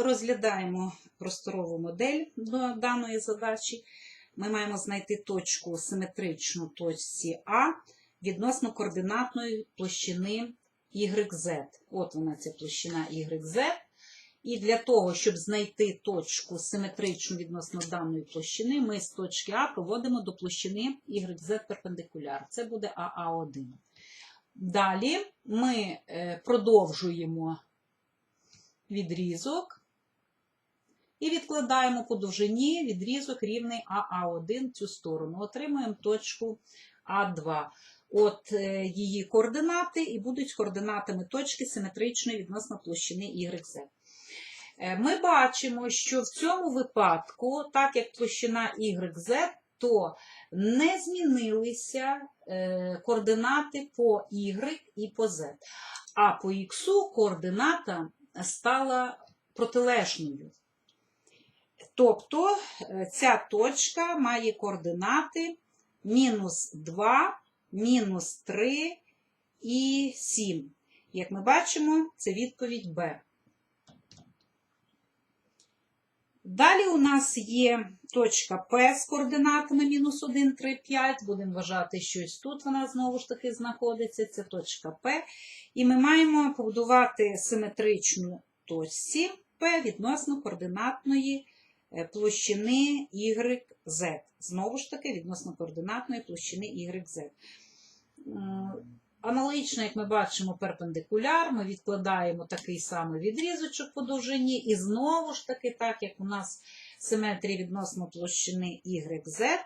Розглядаємо просторову модель до даної задачі. Ми маємо знайти точку симетричну точці А відносно координатної площини YZ. От вона ця площина YZ. І для того, щоб знайти точку симетричну відносно даної площини, ми з точки А проводимо до площини YZ перпендикуляр. Це буде АА1. Далі ми е, продовжуємо відрізок і відкладаємо по довжині відрізок рівний АА1 цю сторону. Отримуємо точку А2. От е, її координати і будуть координатами точки симетричної відносно площини YZ. Е, Ми бачимо, що в цьому випадку, так як площина YZ, то не змінилися е, координати по Y і по Z. А по X координата стала протилежною. Тобто е, ця точка має координати мінус 2, мінус 3 і 7. Як ми бачимо, це відповідь Б. Далі у нас є точка П з координатами мінус 1, 3, 5. Будемо вважати, що ось тут вона знову ж таки знаходиться. Це точка П. І ми маємо побудувати симетричну точці П відносно координатної площини YZ. Знову ж таки, відносно координатної площини YZ. Аналогічно, як ми бачимо, перпендикуляр, ми відкладаємо такий самий відрізочок по довжині, і знову ж таки, так як у нас симетрія відносно площини YZ,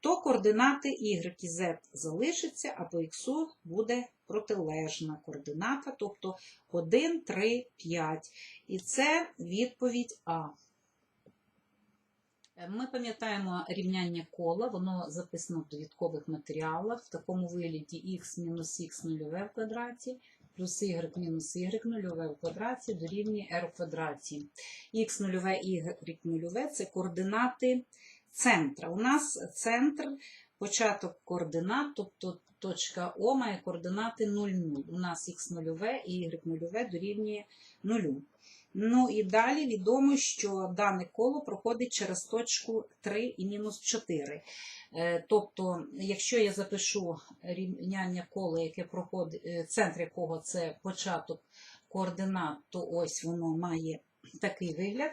то координати Y і Z залишаться, а по X буде протилежна координата, тобто 1, 3, 5. І це відповідь А. Е, Ми пам'ятаємо рівняння кола, воно записано в довідкових матеріалах в такому вигляді х мінус х нульове в квадраті плюс y мінус y нульове в квадраті дорівнює r в квадраті. х нульове y нульове – це координати центра. У нас центр, початок координат, тобто точка О має координати 0, 0. У нас х нульове і y нульове дорівнює 0. Ну і далі відомо, що дане коло проходить через точку 3 і мінус 4. Е, Тобто, якщо я запишу рівняння кола, яке проходить, е, центр якого це початок координат, то ось воно має такий вигляд.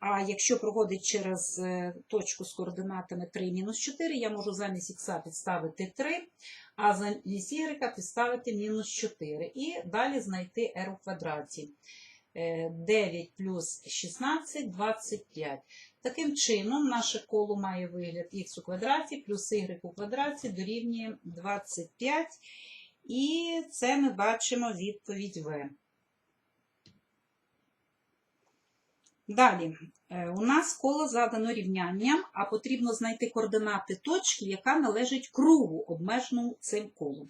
А якщо проходить через е, точку з координатами 3 і мінус 4, я можу замість х підставити 3, а замість y підставити мінус 4. І далі знайти r у квадраті. Е, 9 плюс 16 – 25. Таким чином, наше коло має вигляд х у квадраті плюс y у квадраті дорівнює 25. І це ми бачимо відповідь В. Далі, е, у нас коло задано рівнянням, а потрібно знайти координати точки, яка належить кругу, обмеженому цим колом.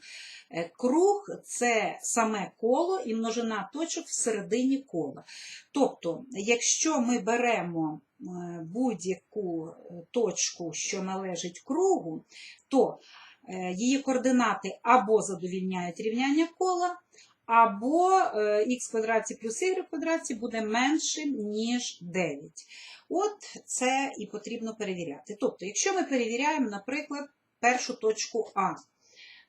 Е, Круг це саме коло і множина точок всередині кола. Тобто, якщо ми беремо е, будь-яку точку, що належить кругу, то її координати або задовільняють рівняння кола, або е, х квадраті плюс y квадраті буде меншим, ніж 9. От це і потрібно перевіряти. Тобто, якщо ми перевіряємо, наприклад, першу точку А,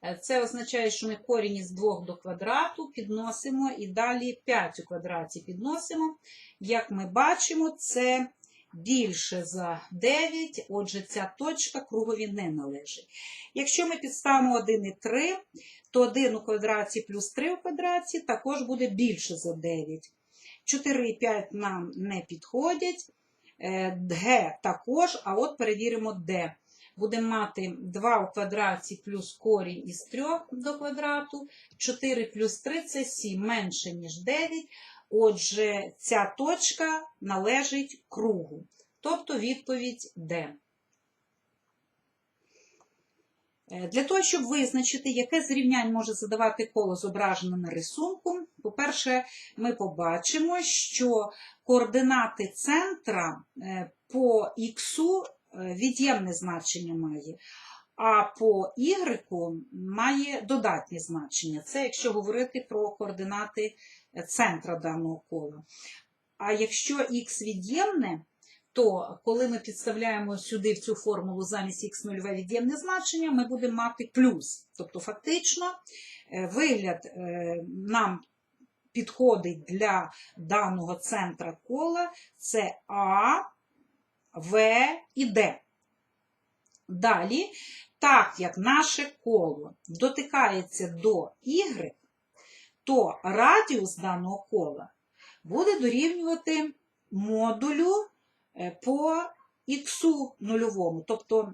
е, це означає, що ми корінь із 2 до квадрату підносимо і далі 5 у квадраті підносимо. Як ми бачимо, це більше за 9, отже, ця точка кругові не належить. Якщо ми підставимо 1 і 3, то 1 у квадраті плюс 3 у квадраті також буде більше за 9. 4 і 5 нам не підходять. Е, Г також, а от перевіримо Д. Будемо мати 2 у квадраті плюс корінь із 3 до квадрату, 4 плюс 3 це 7 менше, ніж 9. Отже, ця точка належить кругу. Тобто відповідь Д. Е, Для того, щоб визначити, яке з рівнянь може задавати коло зображене на рисунку, по-перше, ми побачимо, що координати центра е, по х від'ємне значення має, а по y має додатнє значення. Це якщо говорити про координати центра даного кола. А якщо х від'ємне, то коли ми підставляємо сюди в цю формулу замість х нульове від'ємне значення, ми будемо мати плюс. Тобто, фактично, е, вигляд е, нам підходить для даного центра кола це А, В і Д. Далі, так як наше коло дотикається до Y, то радіус даного кола буде дорівнювати модулю е, по х нульовому, тобто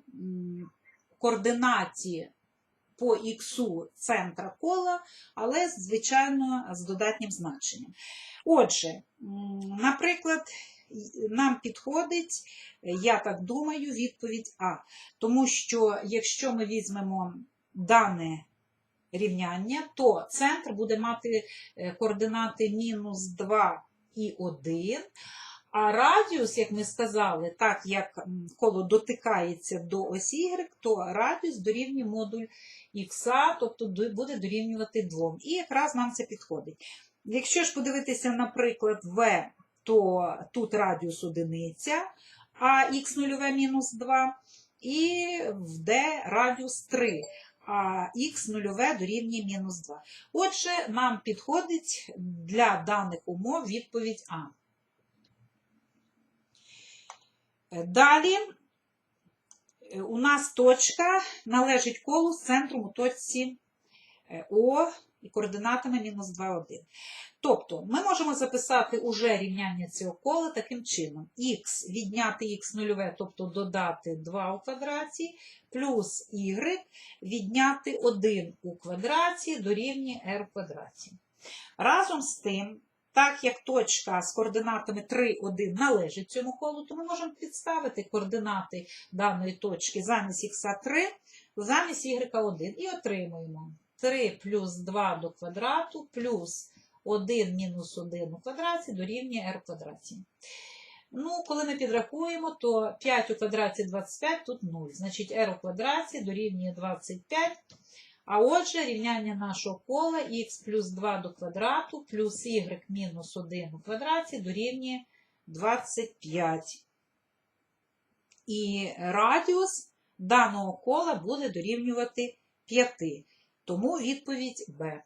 координаті по х центра кола, але, звичайно, з додатнім значенням. Отже, наприклад, нам підходить, я так думаю, відповідь А. Тому що якщо ми візьмемо дане рівняння, то центр буде мати е, координати мінус 2 і 1. А радіус, як ми сказали, так як коло дотикається до осі Y, то радіус дорівнює модуль х, тобто буде дорівнювати 2. І якраз нам це підходить. Якщо ж подивитися, наприклад, В, то тут радіус одиниця, а х нульове мінус 2, і в D радіус 3, а х нульове дорівнює мінус 2. Отже, нам підходить для даних умов відповідь А. Далі е, у нас точка належить колу з центром у точці О і координатами мінус 2, 1. Тобто ми можемо записати уже рівняння цього кола таким чином. х відняти х нульове, тобто додати 2 у квадраті, плюс y відняти 1 у квадраті дорівнює r у квадраті. Разом з тим, так як точка з координатами 3, 1 належить цьому колу, то ми можемо підставити координати даної точки замість х 3, замість y 1 і отримуємо 3 плюс 2 до квадрату плюс 1 мінус 1 у квадраті дорівнює r у квадраті. Ну, коли ми підрахуємо, то 5 у квадраті 25, тут 0. Значить, r у квадраті дорівнює 25. А отже, рівняння нашого кола х плюс 2 до квадрату плюс y мінус 1 у квадраті дорівнює 25. І радіус даного кола буде дорівнювати 5. Тому відповідь Б.